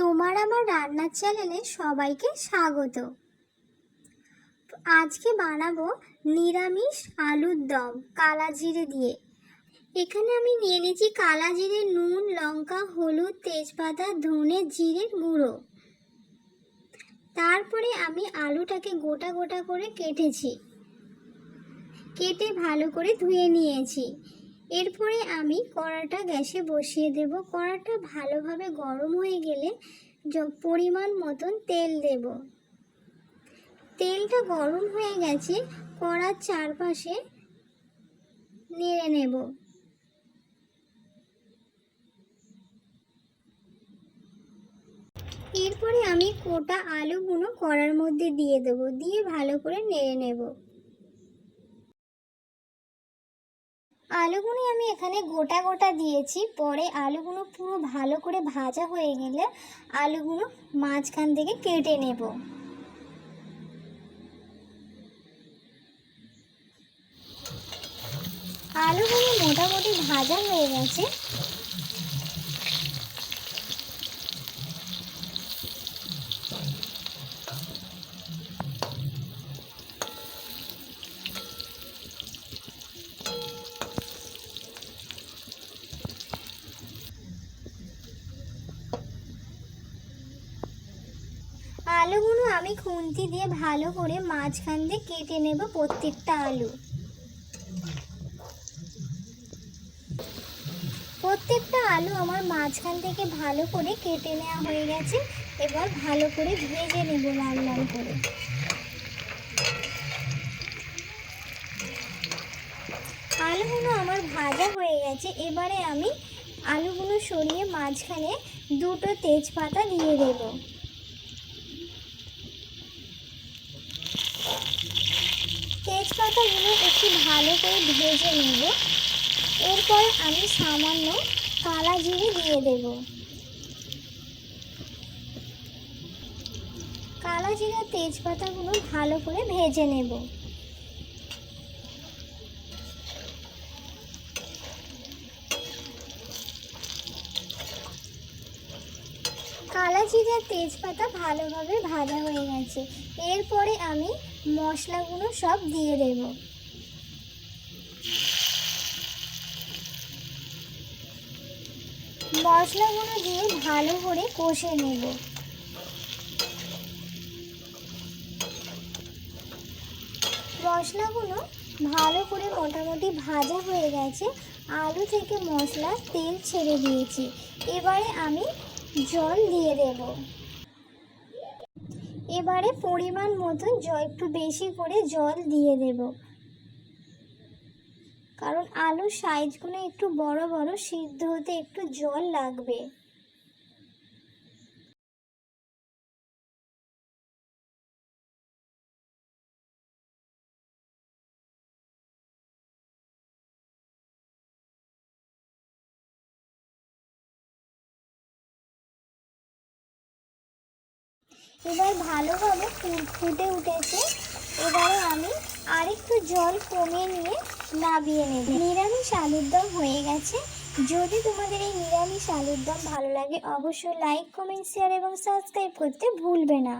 তোমার আমার রান্নার চ্যানেলে সবাইকে স্বাগত। আজকে বানাবো নিরামিষ আলুর দম কালা জিরে দিয়ে। এখানে আমি নিয়ে নিয়েছি কালা জিরে, নুন, লঙ্কা, হলুদ, তেজপাতা, ধনে জিরের গুঁড়ো। তারপরে আমি আলুটাকে গোটা গোটা করে কেটেছি। কেটে ভালো করে ধুয়ে নিয়েছি। এরপরে আমি কড়াটা গ্যাসে বসিয়ে দেব। কড়াটা ভালোভাবে গরম হয়ে গেলে পরিমাণ মতন তেল দেব। তেলটা গরম হয়ে গেছে, কড়ার চারপাশে নেড়ে নেব। এরপরে আমি কোটা আলুগুলো কড়ার মধ্যে দিয়ে দেবো, দিয়ে ভালো করে নেড়ে নেব। আলুগুলো আমি এখানে গোটা গোটা দিয়েছি। পরে আলুগুলো পুরো ভালো করে ভাজা হয়ে গেলে আলুগুলো মাঝখান থেকে কেটে নেব। আলুগুলো মোটামুটি ভাজা হয়ে গেছে। আলুগুলো আমি খুন্তি দিয়ে ভালো করে মাঝখান দিয়ে কেটে নেব প্রত্যেকটা আলু। প্রত্যেকটা আলু আমার মাঝখান থেকে ভালো করে কেটে নেওয়া হয়ে গেছে, এবার ভালো করে ভেজে নেব লাল লাল করে। আলুগুলো আমার ভাজা হয়ে গেছে, এবারে আমি আলুগুলো সরিয়ে মাঝখানে দুটো তেজপাতা দিয়ে দেবো তেজপাতাগুলো একটু ভালো করে ভেজে নেব। এরপর আমি সামান্য কালা জিরে দিয়ে দেব। কালা জিরে তেজপাতাগুলো ভালো করে ভেজে নেব। কালা জিরে আর তেজপাতা ভালোভাবে ভাজা হয়ে গেছে। এরপরে আমি মশলাগুলো সব দিয়ে দেব। মশলাগুলো দিয়ে ভালো করে কষে নেব। মশলাগুলো ভালো করে মোটামুটি ভাজা হয়ে গেছে। আলু থেকে মশলা তেল ছেড়ে দিয়েছি। এবারে আমি জল দিয়ে দেব। এবারে পরিমাণ মতন জল একটু বেশি করে জল দিয়ে দেব। কারণ আলুর সাইজগুলো একটু বড় বড়, সিদ্ধ হতে একটু জল লাগবে। এবার ভালোভাবে ফুটে উঠেছে। এবারে আমি আরেকটু জল কমিয়ে নিয়ে নাবিয়ে নেব। নিরামিষ আলুর দম হয়ে গেছে। যদি তোমাদের এই নিরামিষ আলুর দম ভালো লাগে, অবশ্যই লাইক কমেন্ট শেয়ার এবং সাবস্ক্রাইব করতে ভুলবে না।